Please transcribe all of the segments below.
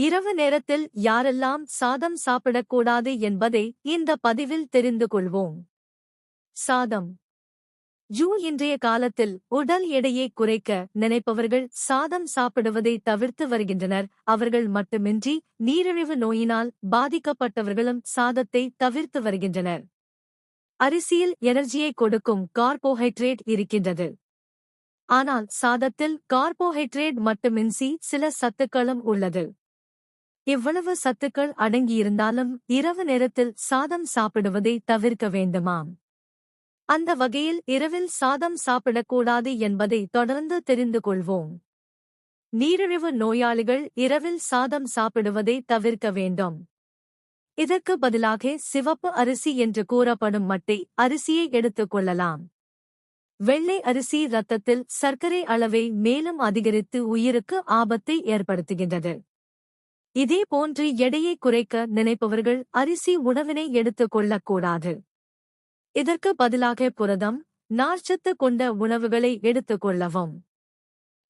இரவு நேரத்தில் யாரெல்லாம் சாதம் சாப்பிடக்கூடாது என்பதை இந்த பதிவில் தெரிந்து கொள்வோம். சாதம். ஜூ இன்றைய காலத்தில் உடல் எடையை குறைக்க நினைப்பவர்கள் சாதம் சாப்பிடுவதை தவிர்த்து வருகின்றனர். அவர்கள் மட்டுமின்றி நீரிழிவு நோயினால் பாதிக்கப்பட்டவர்களும் சாதத்தை தவிர்த்து வருகின்றனர். அரிசியில் எனர்ஜியை கொடுக்கும் கார்போஹைட்ரேட் இருக்கின்றது. ஆனால் சாதத்தில் கார்போஹைட்ரேட் மட்டுமின்றி சில சத்துக்களும் உள்ளது. இவ்வளவு சத்துக்கள் அடங்கியிருந்தாலும் இரவு நேரத்தில் சாதம் சாப்பிடுவதை தவிர்க்க வேண்டுமாம். அந்த வகையில் இரவில் சாதம் சாப்பிடக்கூடாது என்பதை தொடர்ந்து தெரிந்து கொள்வோம். நீரிழிவு நோயாளிகள் இரவில் சாதம் சாப்பிடுவதை தவிர்க்க வேண்டும். இதற்கு பதிலாக சிவப்பு அரிசி என்று கூறப்படும் மட்டை அரிசியை எடுத்துக் கொள்ளலாம். வெள்ளை அரிசி இரத்தத்தில் சர்க்கரை அளவை மேலும் அதிகரித்து உயிருக்கு ஆபத்தை ஏற்படுத்துகின்றது. இதே போன்று எடையை குறைக்க நினைப்பவர்கள் அரிசி உணவினை எடுத்துக் கொள்ளக்கூடாது. இதற்கு பதிலாக புரதம் நார்ச்சத்து கொண்ட உணவுகளை எடுத்துக் கொள்ளவும்.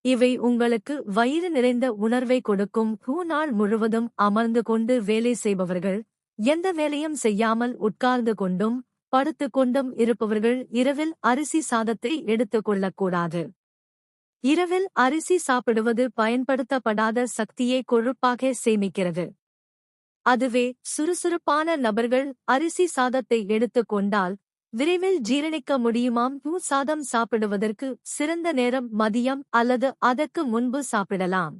இவை உங்களுக்கு வயிறு நிறைந்த உணர்வை கொடுக்கும். பூ நாள் முழுவதும் அமர்ந்து கொண்டு வேலை செய்பவர்கள் எந்த வேலையும் செய்யாமல் உட்கார்ந்து கொண்டும் படுத்துக் கொண்டும் இருப்பவர்கள் இரவில் அரிசி சாதத்தை எடுத்துக் கொள்ளக்கூடாது. இரவில் அரிசி சாப்பிடுவது பயன்படுத்தப்படாத சக்தியை கொழுப்பாக சேமிக்கிறது. அதுவே சுறுசுறுப்பான நபர்கள் அரிசி சாதத்தை எடுத்துக் கொண்டால் விரைவில் ஜீரணிக்க முடியுமாம்? பூ சாதம் சாப்பிடுவதற்கு சிறந்த நேரம் மதியம் அல்லது அதற்கு முன்பு சாப்பிடலாம்.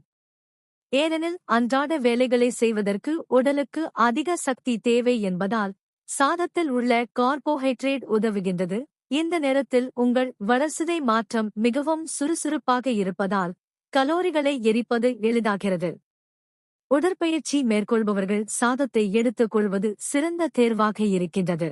ஏனெனில் அன்றாட வேலைகளை செய்வதற்கு உடலுக்கு அதிக சக்தி தேவை என்பதால் சாதத்தில் உள்ள கார்போஹைட்ரேட் உதவுகின்றது. இந்த நேரத்தில் உங்கள் வளர்சிதை மாற்றம் மிகவும் சுறுசுறுப்பாக இருப்பதால் கலோரிகளை எரிப்பது எளிதாகிறது. உடற்பயிற்சி மேற்கொள்பவர்கள் சாதத்தை எடுத்துக் கொள்வது சிறந்த தேர்வாக இருக்கின்றது.